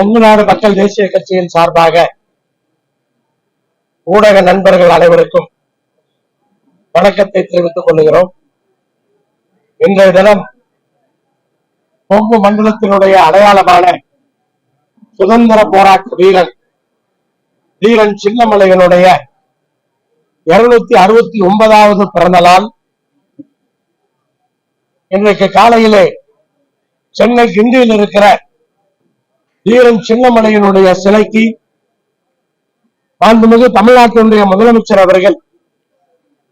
கொங்குநாடு மக்கள் தேசிய கட்சியின் சார்பாக ஊடக நண்பர்கள் அனைவருக்கும் வணக்கத்தை தெரிவித்துக் கொள்கிறோம். இன்றைய தினம் கொங்கு மண்டலத்தினுடைய அடையாளமான சுதந்திர போராட்ட வீரன் வீரன் சின்னமலையனுடைய இருநூத்தி அறுபத்தி ஒன்பதாவது பிறந்த நாள். இன்றைக்கு காலையிலே சென்னை கிண்டியில் இருக்கிற வீரன் சின்னமலையினுடைய சிலைக்கு மாண்புமிகு தமிழ்நாட்டினுடைய முதலமைச்சர் அவர்கள்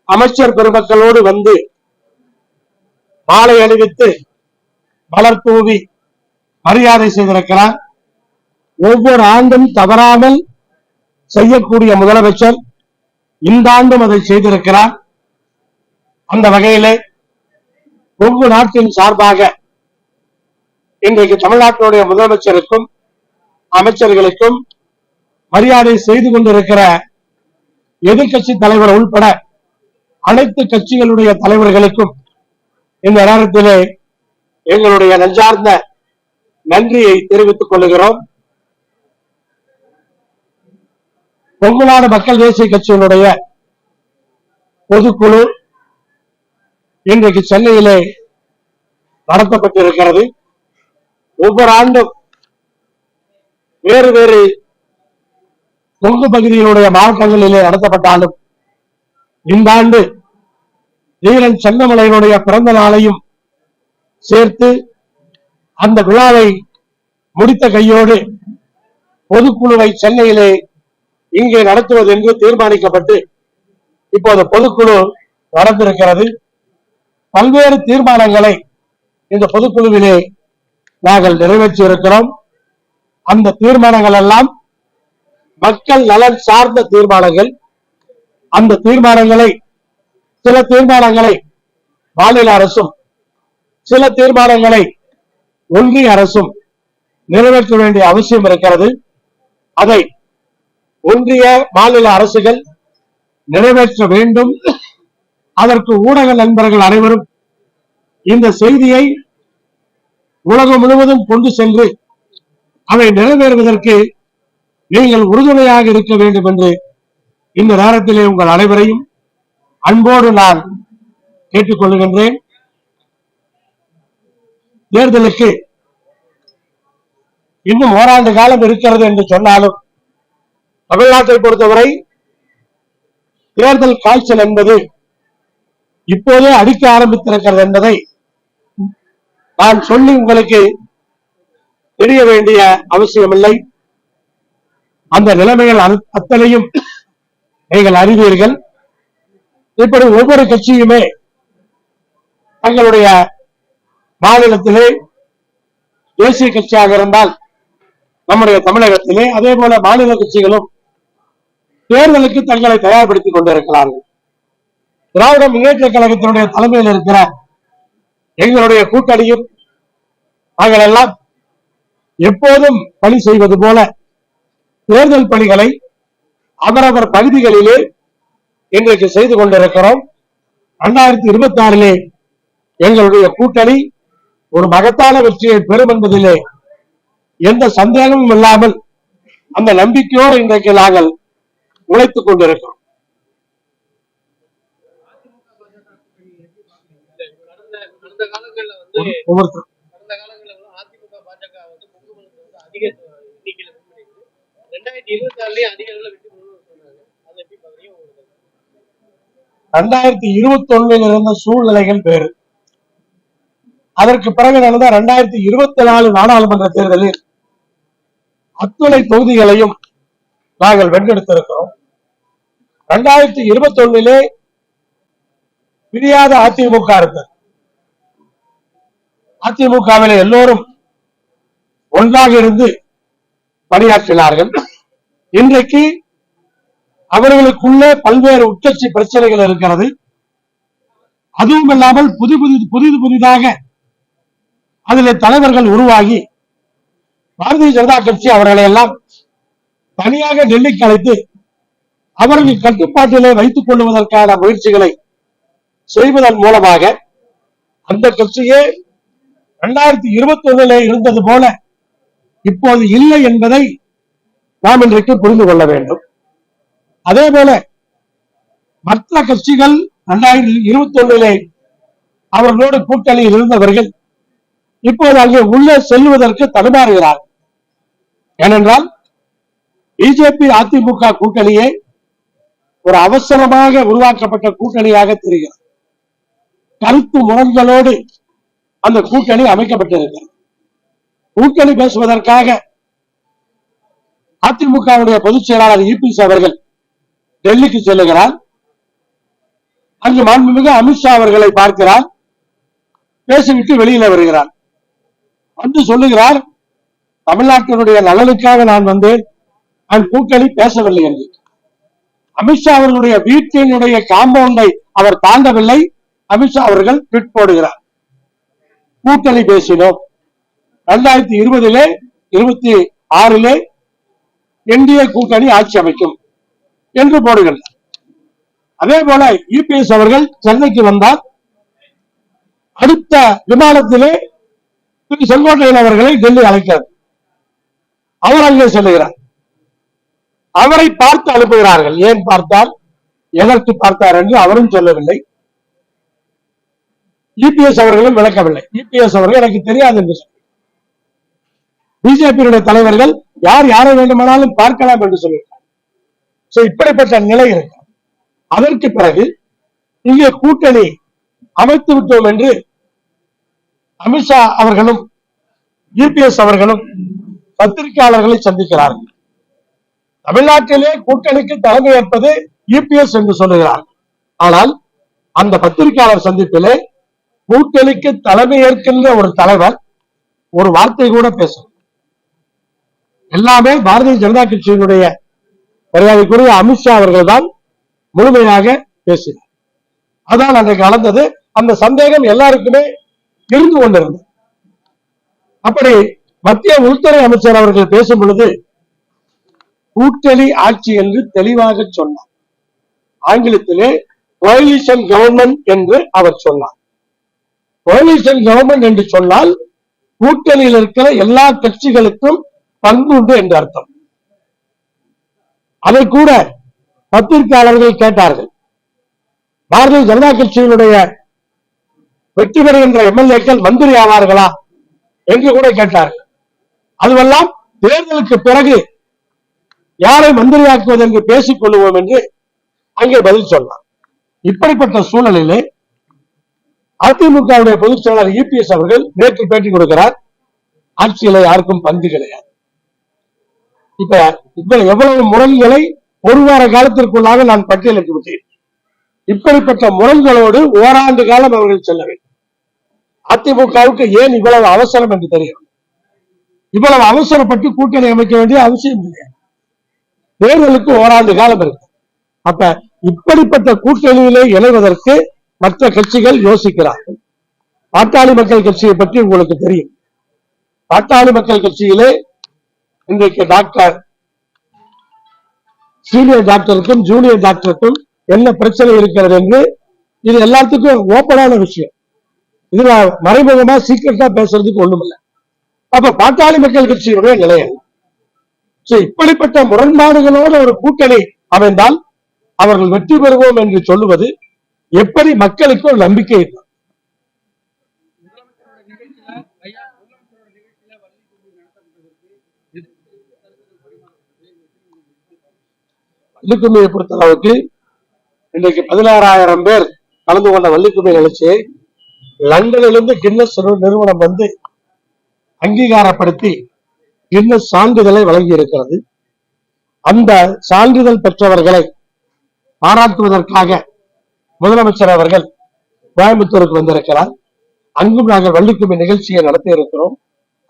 அமைச்சர் பெருமக்களோடு வந்து மாலை அணிவித்து மலர் தூவி மரியாதை செய்திருக்கிறார். ஒவ்வொரு ஆண்டும் தவறாமல் செய்யக்கூடிய முதலமைச்சர் இந்த ஆண்டும் அதை செய்திருக்கிறார். அந்த வகையிலே கொங்கு நாட்டின் சார்பாக இன்றைக்கு தமிழ்நாட்டினுடைய முதலமைச்சருக்கும் அமைச்சர்களுக்கும் மரியாதை செய்து கொண்டிருக்கிற எதிர்கட்சி தலைவர் உள்பட அனைத்து கட்சிகளுடைய தலைவர்களுக்கும் இந்த நேரத்திலே எங்களுடைய நெஞ்சார்ந்த நன்றியை தெரிவித்துக் கொள்கிறோம் கொங்குநாடு மக்கள் தேசிய கட்சியினுடைய பொதுக்குழு இன்றைக்கு சென்னையிலே நடத்தப்பட்டிருக்கிறது. ஒவ்வொரு ஆண்டும் வேறு வேறு கொங்கு பகுதியினுடைய மாவட்டங்களிலே நடத்தப்பட்டாலும் இந்த ஆண்டு வீரன் சென்னமலையினுடைய பிறந்த நாளையும் சேர்த்து அந்த விழாவை முடித்த கையோடு பொதுக்குழுவை சென்னையிலே இங்கே நடத்துவது என்று தீர்மானிக்கப்பட்டு இப்போது பொதுக்குழு நடந்திருக்கிறது. பல்வேறு தீர்மானங்களை இந்த பொதுக்குழுவிலே நாங்கள் நிறைவேற்றி இருக்கிறோம் அந்த தீர்மானங்கள் எல்லாம் மக்கள் நலன் சார்ந்த தீர்மானங்கள். அந்த தீர்மானங்களை சில தீர்மானங்களை மாநில அரசும் சில தீர்மானங்களை ஒன்றிய அரசும் நிறைவேற்ற வேண்டிய அவசியம் இருக்கிறது. அதை ஒன்றிய மாநில அரசுகள் நிறைவேற்ற வேண்டும். அதற்கு ஊடக நண்பர்கள் அனைவரும் இந்த செய்தியை உலகம் முழுவதும் கொண்டு சென்று அவை நிறைவேறுவதற்கு நீங்கள் உறுதுணையாக இருக்க வேண்டும் என்று இந்த நேரத்திலே உங்கள் அனைவரையும் அன்போடு நான் கேட்டுக்கொள்கின்றேன் தேர்தலுக்கு இன்னும் ஓராண்டு காலம் இருக்கிறது என்று சொன்னாலும் தமிழ்நாட்டை பொறுத்தவரை தேர்தல் காய்ச்சல் என்பது இப்போதே அடிக்க ஆரம்பித்திருக்கிறது என்பதை நான் சொல்லி உங்களுக்கு தெரிய வேண்டிய அவசியமில்லை. அந்த நிலைமைகள் அத்தனையும் நீங்கள் அறிவீர்கள். இப்படி ஒவ்வொரு கட்சியுமே தங்களுடைய மாநிலத்திலே தேசிய கட்சியாக இருந்தால் நம்முடைய தமிழகத்திலே அதே போல மாநில கட்சிகளும் தேர்தலுக்கு தங்களை தயார்படுத்திக் கொண்டிருக்கிறார்கள். திராவிட முன்னேற்ற கழகத்தினுடைய தலைமையில் இருக்கிற எங்களுடைய கூட்டணியும் நாங்கள் எல்லாம் எப்போதும் பணி செய்வது போல தேர்தல் பணிகளை அவரவர் பகுதிகளிலே இன்றைக்கு செய்து கொண்டிருக்கிறோம். இரண்டாயிரத்தி இருபத்தி ஆறிலே எங்களுடைய கூட்டணி ஒரு மகத்தான வெற்றியை பெறும் என்பதிலே எந்த சந்தேகமும் இல்லாமல் அந்த நம்பிக்கையோடு இன்றைக்கு நாங்கள் உழைத்துக் கொண்டிருக்கிறோம். கடந்த கடந்த காலங்கள்ல வந்து ஒவ்வொருத்தரும் கடந்த காலங்கள்ல வந்து அதிமுக பாஜக வந்து கொங்கு மண்டலத்துல வந்து அதிக எண்ணிக்கையில win பண்ணிருக்கு ரெண்டாயிரத்தி இருபத்தி ஆறுலயும் அதிக அளவுல வெற்றி பெறும்னு சொன்னாங்க அதை எப்படி பாக்குறீங்க உங்களுக்கு ரெண்டாயிரத்தி இருபத்தி ஒண்ணில் இருந்த சூழ்நிலைகள் வேறு. அதற்கு பிறகு நடந்த ரெண்டாயிரத்தி இருபத்தி நாலு நாடாளுமன்ற தேர்தலில் அத்துணை தொகுதிகளையும் நாங்கள் வென்றெடுத்திருக்கிறோம். ரெண்டாயிரத்தி இருபத்தி ஒண்ணிலே பிரியாத அதிமுக இருந்தது. அதிமுகவில் எல்லோரும் ஒன்றாக இருந்து பணியாற்றினார்கள். இன்றைக்கு அவர்களுக்குள்ளே பல்வேறு உட்கட்சி பிரச்சனைகள் இருக்கிறது. அதுவும் இல்லாமல் புது புது புதிது புதிதாக அதில் தலைவர்கள் உருவாகி பாரதிய ஜனதா கட்சி அவர்களை எல்லாம் தனியாக டெல்லிக்கு அழைத்து அவர்கள் கட்டுப்பாட்டிலே வைத்துக் கொள்வதற்கான முயற்சிகளை செய்வதன் மூலமாக அந்த கட்சியே இரண்டாயிரத்தி இருபத்தி ஒண்ணுல இருந்தது போல இப்போது இல்லை என்பதை நாம் இன்றைக்கு புரிந்து கொள்ள வேண்டும். அதே போல மற்ற கட்சிகள் இரண்டாயிரத்தி இருபத்தி ஒன்றிலே அவர்களோடு கூட்டணியில் இருந்தவர்கள் இப்போது அங்கே உள்ளே செல்வதற்கு தடுமாறுகிறார் ஏனென்றால் பிஜேபி அதிமுக கூட்டணியே ஒரு அவசரமாக உருவாக்கப்பட்ட கூட்டணியாக தெரிகிறது. கருத்து முரண்களோடு அந்த கூட்டணி அமைக்கப்பட்டிருக்கிறது. கூட்டணி பேசுவதற்காக அதிமுகவுடைய பொதுச் செயலாளர் இபிஎஸ் அவர்கள் டெல்லிக்கு செல்லுகிறார். அங்கு மாண்புமிகு அமித்ஷா அவர்களை பார்க்கிறார். பேசிவிட்டு வெளியில வருகிறார். வந்து சொல்லுகிறார் தமிழ்நாட்டினுடைய நலனுக்காக நான் வந்தேன். நான் கூட்டணி பேசவில்லை என்று. அமித்ஷா அவர்களுடைய வீட்டினுடைய காம்பவுண்டை அவர் தாண்டவில்லை. அமித்ஷா அவர்கள் ட்விட் போடுகிறார். கூட்டணி பேசினோம். இரண்டாயிரத்தி இருபதிலே இருபத்தி ஆறிலே என்டிஏ கூட்டணி ஆட்சி அமைக்கும் என்று போடுகிறார் அதே போல யூபிஎஸ் அவர்கள் சென்னைக்கு வந்தார் அடுத்த விமானத்திலே திரு செங்கோட்டையன் அவர்களை டெல்லி அழைக்கிறார். அவர் அங்கே செல்லுகிறார். அவரை பார்த்து அனுப்புகிறார்கள். ஏன் பார்த்தால் எதற்கு பார்த்தார் என்று அவரும் சொல்லவில்லை. இபிஎஸ் அவர்களும் விளக்கவில்லை. இபிஎஸ் அவர்கள் எனக்கு தெரியாது என்று சொன்னார். பிஜேபியினுடைய தலைவர்கள் யார் யாரை வேண்டுமானாலும் பார்க்கலாம் என்று சொல்லியிருக்காங்க. சோ இப்படிப்பட்ட நிலை இருக்கும். அதற்கு பிறகு இங்கே கூட்டணி அமைத்து விட்டோம் என்று அமித்ஷா அவர்களும் யூபிஎஸ் அவர்களும் பத்திரிகையாளர்களை சந்திக்கிறார்கள். தமிழ்நாட்டிலே கூட்டணிக்கு தலைமை ஏற்பது யூபிஎஸ் என்று சொல்லுகிறார் ஆனால் அந்த பத்திரிகையாளர் சந்திப்பிலே கூட்டணிக்கு தலைமை ஏற்கின்ற ஒரு தலைவர் ஒரு வார்த்தை கூட பேசணும் எல்லாமே பாரதிய ஜனதா கட்சியினுடைய மரியாதைக்குரிய அமித்ஷா அவர்கள் தான் முழுமையாக பேசினார். அதான் அன்றைக்கு நடந்தது. அந்த சந்தேகம் எல்லாருக்குமே இருந்து கொண்டிருந்தது. அப்படி மத்திய உள்துறை அமைச்சர் அவர்கள் பேசும் பொழுது கூட்டணி ஆட்சி என்று தெளிவாக சொன்னார். ஆங்கிலத்திலே கோலிஷன் கவர்மெண்ட் என்று அவர் சொன்னார். கோலிஷன் கவர்மெண்ட் என்று சொன்னால் கூட்டணியில் இருக்கிற எல்லா கட்சிகளுக்கும் பங்கு உண்டு என்று அர்த்தம். அதை கூட பத்திரிகையாளர்கள் கேட்டார்கள். பாரதிய ஜனதா கட்சியினுடைய வெற்றி பெறுகின்ற எம்எல்ஏக்கள் மந்திரி ஆவார்களா என்று கூட கேட்டார்கள். அதுவெல்லாம் தேர்தலுக்கு பிறகு யாரை மந்திரியாக்குவது என்று பேசிக் கொள்வோம் என்று அங்கே பதில் சொன்னார். இப்படிப்பட்ட சூழலிலே அதிமுகவுடைய பொதுச் செயலாளர் இபிஎஸ் அவர்கள் நேற்று பேட்டி கொடுக்கிறார். ஆட்சியில யாருக்கும் பங்கு கிடையாது. இப்ப இப்ப எவ்வளவு முரண்களை ஒரு வார காலத்திற்குள்ளாக நான் பட்டியலிட்டு விட்டேன். இப்படிப்பட்ட முரண்களோடு ஓராண்டு காலம் அவர்கள் செல்ல வேண்டும். அதிமுகவுக்கு ஏன் இவ்வளவு அவசரம் என்று தெரியும்? இவ்வளவு அவசரப்பட்டு கூட்டணி அமைக்க வேண்டிய அவசியம் இல்லை தேர்தலுக்கு ஓராண்டு காலம் இருக்கு. அப்ப இப்படிப்பட்ட கூட்டணியிலே இணைவதற்கு மற்ற கட்சிகள் யோசிக்கிறார்கள். பாட்டாளி மக்கள் கட்சியை பற்றி உங்களுக்கு தெரியும். பாட்டாளி மக்கள் கட்சியிலே இன்றைக்கு டாக்டர் சீனியர் டாக்டருக்கும் ஜூனியர் டாக்டருக்கும் என்ன பிரச்சனை இருக்கிறது என்று இது எல்லாத்துக்கும் ஓப்பனான விஷயம். இதுல மறைமுகமா சீக்கிரட்டா பேசுறதுக்கு ஒண்ணுமில்ல. அப்ப பாட்டாளி மக்கள் கட்சியினுடைய நிலை என்ன இப்படிப்பட்ட முரண்பாடுகளோடு ஒரு கூட்டணி அமைந்தால் அவர்கள் வெற்றி பெறுவோம் என்று சொல்லுவது எப்படி மக்களுக்கு ஒரு நம்பிக்கை வள்ளிக்கும்மையை பொறுத்த அளவுக்கு இன்றைக்கு பதினாறாயிரம் பேர் கலந்து கொண்ட வள்ளிக்கும்மி நிகழ்ச்சியை லண்டனிலிருந்து கின்னஸ் நிறுவனம் வந்து அங்கீகாரப்படுத்தி கின்னஸ் சான்றிதழை வழங்கி இருக்கிறது அந்த சான்றிதழ் பெற்றவர்களை பாராட்டுவதற்காக முதலமைச்சர் அவர்கள் கோயம்புத்தூருக்கு வந்திருக்கிறார். அங்கும் நாங்கள் வள்ளிக்கும்மி நிகழ்ச்சியை நடத்தி இருக்கிறோம்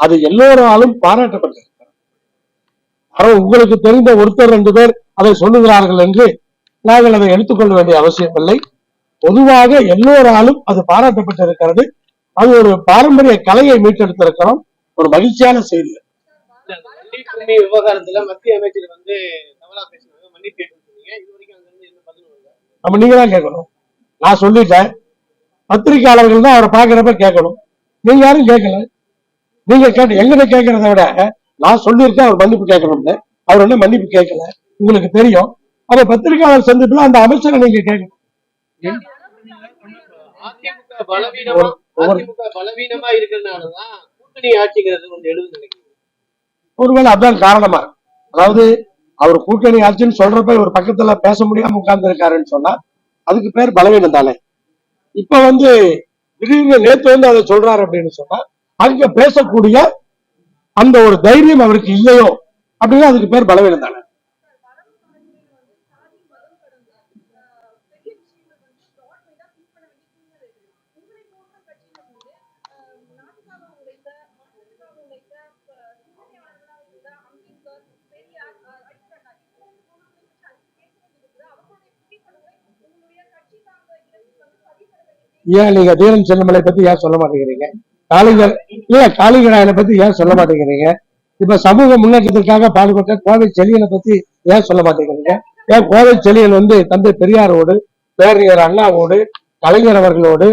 அது எல்லோராலும் பாராட்டப்பட்டது. ஆனால் உங்களுக்கு தெரிந்த ஒருத்தர் ரெண்டு பேர் அதை சொல்லுகிறார்கள் என்று நாங்கள் அதை எடுத்துக்கொள்ள வேண்டிய அவசியம் இல்லை பொதுவாக எல்லோராலும் அது பாராட்டப்பட்டிருக்கிறது. அது ஒரு பாரம்பரிய கலையை மீட்டெடுத்திருக்கிறோம். ஒரு மகிழ்ச்சியான செய்தி. விவகாரத்துல மத்திய அமைச்சர் வந்து நம்ம நீங்க தான் கேட்கணும். நான் சொல்லிட்டேன். பத்திரிகையாளர்கள் தான் அவரை பாக்குறப்ப கேட்கணும். நீங்க யாரும் கேட்கல. நீங்க கேட்டு எங்கிட்ட கேட்கறத விட நான் சொல்லியிருக்கேன் அவர் மன்னிப்பு கேட்கணும்னு. அவர் என்ன மன்னிப்பு கேட்கல? உங்களுக்கு தெரியும். அப்ப பத்திரிகையாளர் சந்திப்புல அந்த அமைச்சரை நீங்க கேட்கணும். ஒருவேளை அதான் காரணமா. அதாவது அவர் கூட்டணி ஆட்சின்னு சொல்றப்ப இவர் பக்கத்துல பேச முடியாம உட்கார்ந்து இருக்காருன்னு சொன்னா அதுக்கு பேர் பலவீனம் தானே? இப்ப வந்து திடீர்னு நேத்து வந்து அதை சொல்றாரு அப்படின்னு சொன்னா அங்க பேசக்கூடிய அந்த ஒரு தைரியம் அவருக்கு இல்லையோ அப்படின்னா அதுக்கு பேர் பலவீனம் தானே. ஏன் நீங்க தீரன் சின்னமலை பத்தி ஏன் சொல்ல மாட்டேங்கிறீங்க? காளிங்கர் இல்ல காளிங்கராயனை பத்தி ஏன் சொல்ல மாட்டேங்கிறீங்க? இப்ப சமூக முன்னேற்றத்திற்காக பாடுபட்ட கோவை செழியனை பத்தி ஏன் சொல்ல மாட்டேங்கிறீங்க? ஏன் கோவை செழியன் வந்து தந்தை பெரியாரோடு பேரறிஞர் அண்ணாவோடு கலைஞர் அவர்களோடு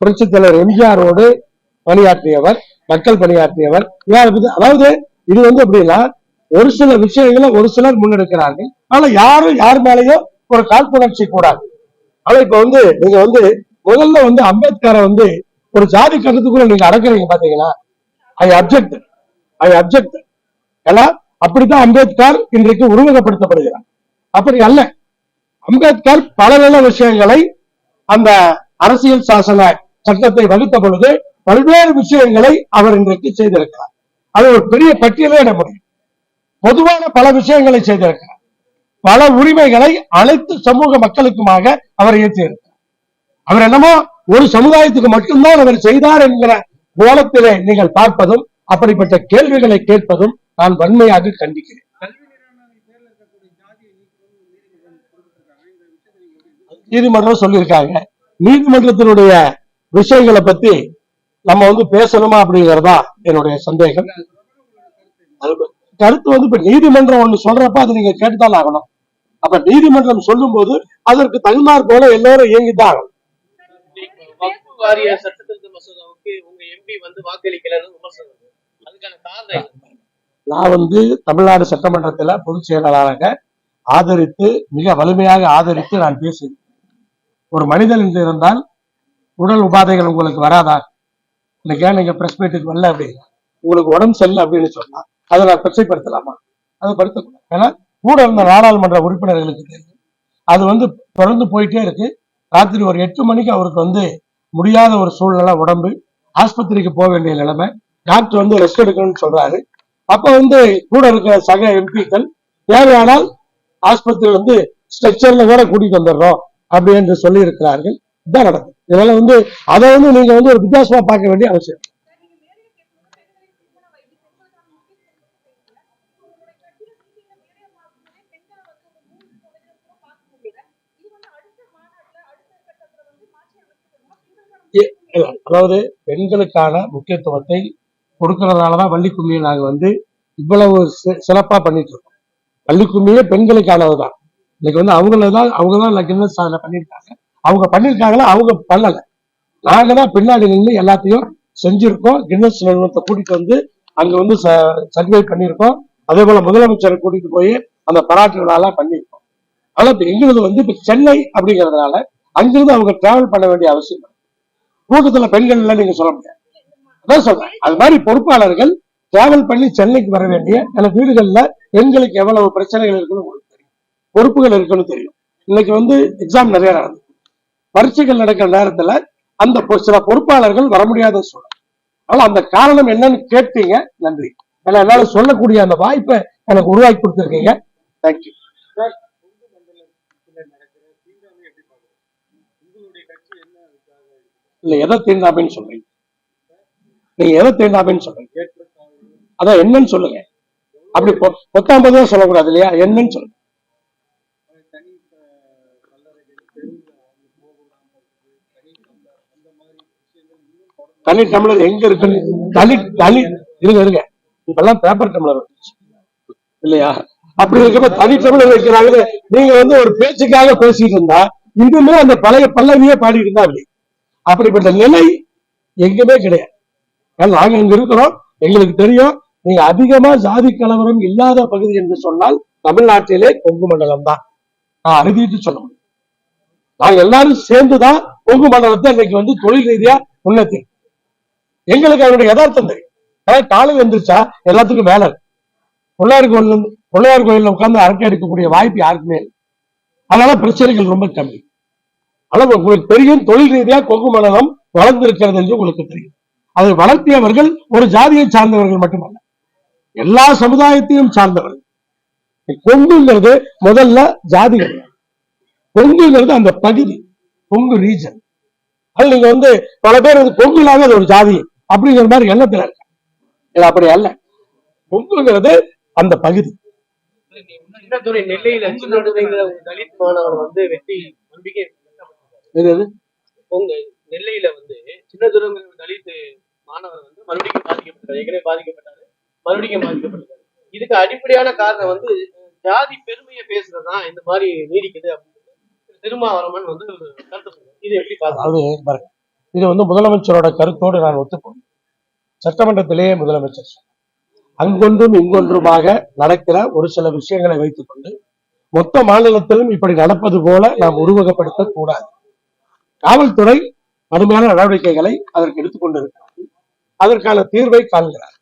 புரட்சித் தலைவர் எம்ஜிஆரோடு பணியாற்றியவர் மக்கள் பணியாற்றியவர். ஏன் அதாவது இது வந்து எப்படின்னா ஒரு சில விஷயங்களை ஒரு சிலர் முன்னெடுக்கிறார்கள். ஆனா யாரும் யார் மேலேயும் ஒரு காழ்ப்புணர்ச்சி கூடாது. ஆனா இப்ப வந்து நீங்க வந்து முதல்ல வந்து அம்பேத்கரை வந்து ஒரு ஜாதி கருத்துக்குள்ள நீங்க அடக்குறீங்க பாத்தீங்களா? ஐ அப்செக்ட் ஐ அப்செக்ட் ஏன்னா அப்படித்தான் அம்பேத்கர் இன்றைக்கு உருவகப்படுத்தப்படுகிறார். அப்படி அல்ல. அம்பேத்கர் பல நல்ல விஷயங்களை அந்த அரசியல் சாசன சட்டத்தை வகுத்த பொழுது பல்வேறு விஷயங்களை அவர் இன்றைக்கு செய்திருக்கிறார். அது ஒரு பெரிய பட்டியலே இட முடியும். பொதுவான பல விஷயங்களை செய்திருக்கிறார். பல உரிமைகளை அனைத்து சமூக மக்களுக்குமாக அவர் ஏற்றியிருக்கிறார். அவர் என்னமோ ஒரு சமுதாயத்துக்கு மட்டும்தான் அவர் செய்தார் என்கிற கோலத்திலே நீங்கள் பார்ப்பதும் அப்படிப்பட்ட கேள்விகளை கேட்பதும் நான் வன்மையாக கண்டிக்கிறேன். நீதிமன்றம் சொல்லியிருக்காங்க. நீதிமன்றத்தினுடைய விஷயங்களை பத்தி நம்ம வந்து பேசணுமா அப்படிங்கறதா என்னுடைய சந்தேகம். கருத்து வந்து இப்ப நீதிமன்றம் ஒண்ணு சொல்றப்ப அதை நீங்க கேட்டுதான் ஆகணும். அப்ப நீதிமன்றம் சொல்லும் போது அதற்கு தகுந்தாற் போல எல்லாரும் இயங்கித்தான் ஆகணும். வாரிய சட்டத்திருத்த மசோதாவுக்கு உங்க எம்பி வந்து வாக்களிக்கலன்னு விமர்சனம் அதுக்கான காரணம் நான் வந்து தமிழ்நாடு சட்டமன்றத்தில் பொதுச் செயலாளராக ஆதரித்து மிக வலிமையாக ஆதரித்து நான் பேசுகிறேன். ஒரு மனிதன் என்று இருந்தால் உடல் உபாதைகள் உங்களுக்கு வராதா? இன்னைக்கு ஏன் நீங்க பிரஸ் மீட்டுக்கு வரல அப்படின்னா உங்களுக்கு உடம்பு சரியில்லை அப்படின்னு சொன்னா அதை நான் பிரச்சனைப்படுத்தலாமா? அதை படுத்தக்கூடாது ஏன்னா கூட இருந்த நாடாளுமன்ற உறுப்பினர்களுக்கு தெரியும். அது வந்து தொடர்ந்து போயிட்டே இருக்கு. ராத்திரி ஒரு எட்டு மணிக்கு அவருக்கு வந்து முடியாத ஒரு சூழ்நிலை உடம்பு. ஆஸ்பத்திரிக்கு போக வேண்டிய நிலைமை. டாக்டர் வந்து ரெஸ்ட் எடுக்கணும்னு சொல்றாரு. அப்ப வந்து கூட இருக்கிற சக எம்பிக்கள் தேவையானால் ஆஸ்பத்திரி வந்து ஸ்ட்ரெச்சர்ல கூட கூட்டிட்டு வந்துடுறோம் அப்படி என்று சொல்லி இருக்கிறார்கள் இதான் நடக்குது. இதனால வந்து அதை வந்து நீங்க வந்து ஒரு வித்தியாசமா பார்க்க வேண்டிய அவசியம் இல்லை. இ- இல்ல, அதாவது பெண்களுக்கான முக்கியத்துவத்தை கொடுக்கறதுனாலதான் வள்ளி கும்மியை வந்து இவ்வளவு சி- சிறப்பா பண்ணிட்டு இருக்கோம் வள்ளி கும்மியே பெண்களுக்கானதுதான். இன்னைக்கு வந்து அவங்களதான் அவங்க தான் கின்னஸ் சாதனை பண்ணியிருக்காங்க. அவங்க பண்ணியிருக்காங்களா அவங்க பண்ணல. நாங்க தான் பின்னாடி நின்று எல்லாத்தையும் செஞ்சிருக்கோம். கின்னஸ் நிறுவனத்தை கூட்டிட்டு வந்து அங்க வந்து சர்வே பண்ணியிருக்கோம். அதே போல முதலமைச்சரை கூட்டிட்டு போய் அந்த பாராட்டு விழாலாம் பண்ணியிருக்கோம். ஆனா இப்ப எங்களுக்கு வந்து இப்ப சென்னை அப்படிங்கறதுனால அங்கிருந்து அவங்க டிராவல் பண்ண வேண்டிய அவசியம் இல்லை. கூட்டத்துல பெண்கள் எல்லாம் நீங்க சொல்ல முடியாது. அதான் சொல்றேன். அது மாதிரி பொறுப்பாளர்கள் டிராவல் பண்ணி சென்னைக்கு வர வேண்டிய சில வீடுகள்ல பெண்களுக்கு எவ்வளவு பிரச்சனைகள் இருக்குன்னு உங்களுக்கு தெரியும். பொறுப்புகள் இருக்குன்னு தெரியும். இன்னைக்கு வந்து எக்ஸாம் நிறைய நடந்தது பரீட்சைகள் நடக்கிற நேரத்துல அந்த சில பொறுப்பாளர்கள் வர முடியாத சூழல் அதனால அந்த காரணம் என்னன்னு கேட்டீங்க நன்றி. ஏன்னா என்னால சொல்லக்கூடிய அந்த வாய்ப்பை எனக்கு உருவாக்கி கொடுத்துருக்கீங்க. தேங்க்யூ சார் கொங்கு மண்டலத்தில் நடக்கிற தீண்டாமை எப்படி பாக்குறீங்க உங்களுடைய கட்சி என்ன அதுக்காக இல்ல எதை தீண்டாமைன்னு சொல்றீங்க. நீங்க எதை தீண்டாமைன்னு சொல்றீங்க. அதான் என்னன்னு சொல்லுங்க. அப்படி பொ- சொல்லக்கூடாது இல்லையா? என்னன்னு சொல்லுங்க. தனி டம்ளர் எங்க இருக்குன்னு தனி தனி இருங்க இருங்க. இப்பெல்லாம் பேப்பர் டம்ளர் இல்லையா? அப்படி இருக்கப்ப தனி டம்ளர் வைக்கிறாங்க நீங்க வந்து ஒரு பேச்சுக்காக பேசிட்டு இருந்தா இன்னுமே அந்த பழைய பல்லவியே பாடிட்டு இருந்தா அப்படி. அப்படிப்பட்ட நிலை எங்குமே கிடையாது. ஏன்னா நாங்க இங்க இருக்கிறோம் எங்களுக்கு தெரியும் நீங்க அதிகமா ஜாதி கலவரம் இல்லாத பகுதி என்று சொன்னால் தமிழ்நாட்டிலே கொங்கு மண்டலம் தான். நான் அறுதிட்டு சொல்ல முடியும். நாங்க எல்லாரும் சேர்ந்துதான் கொங்கு மண்டலத்தை இன்னைக்கு வந்து தொழில் ரீதியா முன்னேற்றி எங்களுக்கு அதனுடைய யதார்த்தம் தெரியும். ஆனா காலையில் எந்திரிச்சா எல்லாத்துக்கும் வேலை இருக்கு. பிள்ளையார் கோயில் பிள்ளையார் கோயில்ல உட்கார்ந்து அரட்டை எடுக்கக்கூடிய வாய்ப்பு யாருக்குமே இல்லை. அதனால பிரச்சனைகள் ரொம்ப கம்மி. ஆனா உங்களுக்கு தெரியும் தொழில் ரீதியா கொங்கு மண்டலம் வளர்ந்திருக்கிறது என்று உங்களுக்கு தெரியும். அதை வளர்த்தியவர்கள் ஒரு ஜாதியை சார்ந்தவர்கள் மட்டுமல்ல. எல்லா சமுதாயத்தையும் சார்ந்தவர்கள். கொங்குங்கிறது முதல்ல ஜாதி கிடையாது கொங்குங்கிறது அந்த பகுதி கொங்கு ரீஜன் அது நீங்க வந்து பல பேர் வந்து கொங்குலாக அது ஒரு ஜாதி அப்படிங்கிற மாதிரி எண்ணத்துல இருக்காங்க. இது அப்படி அல்ல. கொங்குங்கிறது அந்த பகுதி. நெல்லையில தலித் மாணவர் வந்து வெட்டி நம்பிக்கை எது? உங்க நெல்லையில வந்து சின்னதுரைங்கிற ஒரு தலித் மாணவர் வந்து மறுபடியும் பாதிக்கப்பட்டார். ஏற்கனவே பாதிக்கப்பட்டாரு. மறுபடியும் பாதிக்கப்பட்டாரு. இதுக்கு அடிப்படையான காரணம் வந்து ஜாதி பெருமையை பேசுறதுதான் இந்த மாதிரி நீடிக்குது அப்படின்னு திரு திருமாவளவன் வந்து கருத்து சொன்னார் இது எப்படி பாருங்க. இது வந்து முதலமைச்சரோட கருத்தோடு நான் ஒத்துப்போம் சட்டமன்றத்திலேயே முதலமைச்சர். அங்கொன்றும் இங்கொன்றுமாக நடக்கிற ஒரு சில விஷயங்களை வைத்துக்கொண்டு மொத்த மாநிலத்திலும் இப்படி நடப்பது போல நாம் உருவகப்படுத்த கூடாது. காவல்துறை கடுமையான நடவடிக்கைகளை அதற்கு எடுத்துக்கொண்டிருக்கிறார்கள் அதற்கான தீர்வை காண்கிறார்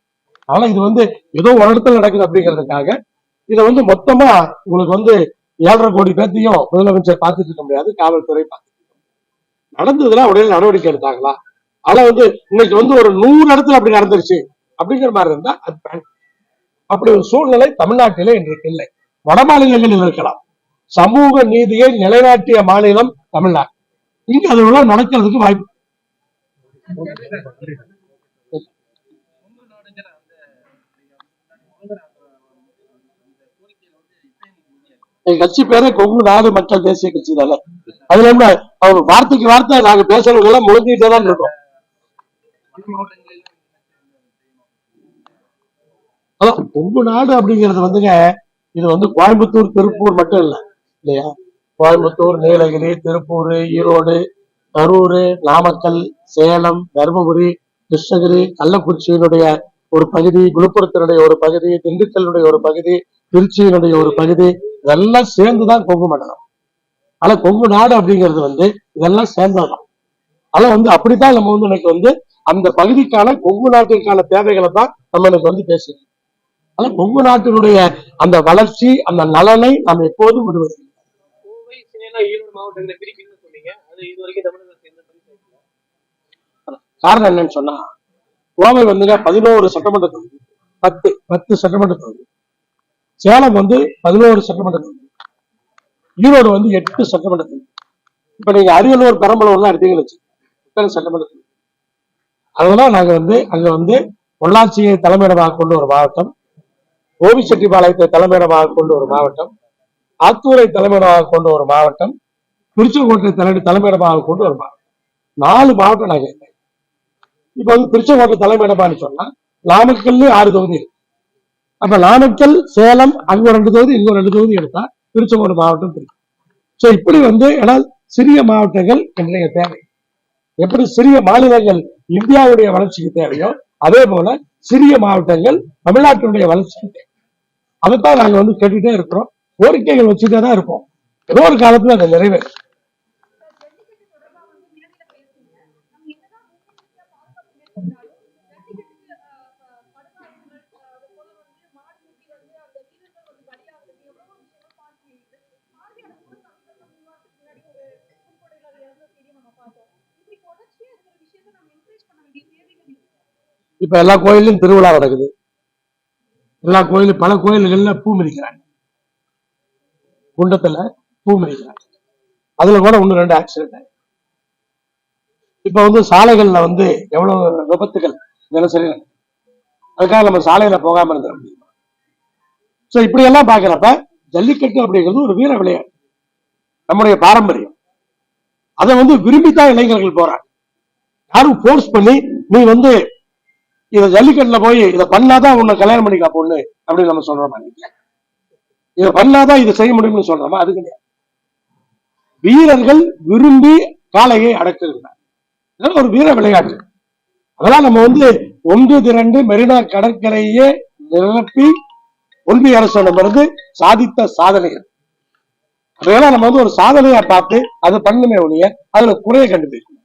ஆனா இது வந்து ஏதோ ஒரு இடத்துல நடக்குது அப்படிங்கிறதுக்காக இதை வந்து மொத்தமா உங்களுக்கு வந்து ஏழரை கோடி பேர்த்தையும் முதலமைச்சர் பார்த்துட்டு இருக்க முடியாது காவல்துறை பார்த்துட்டு இருக்க உடனே நடவடிக்கை எடுத்தாங்களா? ஆனா வந்து இன்னைக்கு வந்து ஒரு நூறு இடத்துல அப்படி நடந்துருச்சு அப்படிங்கிற மாதிரி இருந்தா அது அப்படி ஒரு சூழ்நிலை தமிழ்நாட்டிலே இன்றைக்கு இல்லை. வட மாநிலங்களில் இருக்கலாம். சமூக நீதியை நிலைநாட்டிய மாநிலம் தமிழ்நாடு. இங்க அதெல்லாம் நடக்கிறதுக்கு வாய்ப்பு. என் கட்சி பேரே கொங்கு நாடு மக்கள் தேசிய கட்சி தானே. அதுல என்ன அவங்க வார்த்தைக்கு வார்த்தை நாங்க பேசுறவங்க எல்லாம் முழுங்கிட்டே தான் இருக்கோம். அதான் கொங்கு நாடு அப்படிங்கிறது வந்துங்க இது வந்து கோயம்புத்தூர் திருப்பூர் மட்டும் இல்ல இல்லையா? கோயம்புத்தூர் நீலகிரி திருப்பூர் ஈரோடு கரூர் நாமக்கல் சேலம் தருமபுரி கிருஷ்ணகிரி கள்ளக்குறிச்சியினுடைய ஒரு பகுதி விழுப்புரத்தினுடைய ஒரு பகுதி திண்டுக்கல்லுடைய ஒரு பகுதி திருச்சியினுடைய ஒரு பகுதி இதெல்லாம் சேர்ந்துதான் கொங்கு மண்டலம். ஆனா கொங்கு நாடு அப்படிங்கிறது வந்து இதெல்லாம் சேர்ந்ததுதான். ஆனா வந்து அப்படித்தான் நம்ம வந்து இன்னைக்கு வந்து அந்த பகுதிக்கான கொங்கு நாட்டிற்கான தேவைகளை தான் நம்ம இன்னைக்கு வந்து பேசுறோம் ஆனா கொங்கு நாட்டினுடைய அந்த வளர்ச்சி அந்த நலனை நாம் எப்போதும் விடுவதில்லை. கோவை சேலம் ஈரோடு மாவட்டங்களை பிரிக்கணும்னு சொன்னீங்க. அது இது வரைக்கும் தமிழகத்தில் எந்த பிரிவு காரணம் என்னன்னு சொன்னா கோவை வந்துங்க பதினோரு சட்டமன்ற தொகுதி. பத்து. பத்து சட்டமன்ற தொகுதி. சேலம் வந்து பதினோரு சட்டமன்ற தொகுதி. ஈரோடு வந்து எட்டு சட்டமன்ற தொகுதி. இப்ப நீங்க அரியலூர் பெரம்பலூர்லாம் எடுத்தீங்கன்னு வச்சு இத்தனை சட்டமன்ற தொகுதி? அதெல்லாம் நாங்க வந்து அங்க வந்து பொள்ளாச்சியை தலைமையிடமாக கொண்ட ஒரு மாவட்டம் கோபிச்செட்டிப்பாளையத்தை தலைமையிடமாக கொண்ட ஒரு மாவட்டம் ஆத்தூரை தலைமையிடமாக கொண்ட ஒரு மாவட்டம் திருச்செங்கோட்டை தலைமை தலைமையிடமாக கொண்டு ஒரு மாவட்டம். நாலு மாவட்டம் நாங்க இருக்கோம். இப்போ வந்து திருச்செங்கோட்டை தலைமையிடமான்னு சொன்னா நாமக்கல்ல ஆறு தொகுதி இருக்கு. அப்ப நாமக்கல் சேலம் அங்க ரெண்டு தொகுதி இங்க ரெண்டு தொகுதி எடுத்தா திருச்செங்கோடு மாவட்டம் இருக்கு சோ இப்படி வந்து ஏன்னா சிறிய மாவட்டங்கள் இன்றைய தேவை. எப்படி சிறிய மாநிலங்கள் இந்தியாவுடைய வளர்ச்சிக்கு தேவையோ அதே போல சிறிய மாவட்டங்கள் தமிழ்நாட்டினுடைய வளர்ச்சிக்கு தேவை. அதைத்தான் நாங்க வந்து கேட்டுட்டே இருக்கிறோம். கோரிக்கைகள் வச்சுட்டே தான் இருப்போம் ஏதோ ஒரு காலத்துல அதை நிறைவேறும். அந்த இப்ப எல்லா கோயிலும் திருவிழா நடக்குது. எல்லா கோயிலும் பல கோயில்கள்ல பூ மிதிக்கிறாங்க. குண்டத்துல பூ அதுல கூட ஒண்ணு ரெண்டு ஆக்சிடென்ட் இப்ப வந்து சாலைகள்ல வந்து எவ்வளவு விபத்துகள் தினசரி? நடக்குது. அதுக்காக நம்ம சாலையில போகாம இருந்துட முடியுமா? சோ இப்படி எல்லாம் பாக்குறப்ப ஜல்லிக்கட்டு அப்படிங்கிறது ஒரு வீர விளையாட்டு. நம்முடைய பாரம்பரியம். அதை வந்து விரும்பித்தான் இளைஞர்கள் போறாங்க. யாரும் ஃபோர்ஸ் பண்ணி நீ வந்து இத ஜல்லிக்கட்டுல போய் இத பண்ணாதான் உன்னை கல்யாணம் பண்ணிக்கா பொண்ணு அப்படின்னு நம்ம சொல்றோம் நீங்க இதை பண்ணாதான் இது செய்ய முடியும்னு சொல்றோமா அது கிடையாது. வீரர்கள் விரும்பி காளையை அடக்குகிறார் ஒரு வீர விளையாட்டு. அதெல்லாம் நம்ம வந்து ஒன்று திரண்டு மெரினா கடற்கரையே நிரப்பி ஒன்றிய அரசு நம்ம சாதித்த சாதனைகள் அதையெல்லாம் நம்ம வந்து ஒரு சாதனையா பார்த்து அதை பண்ணுமே ஒழிய அதுல குறைய கண்டுபிடிக்கணும்.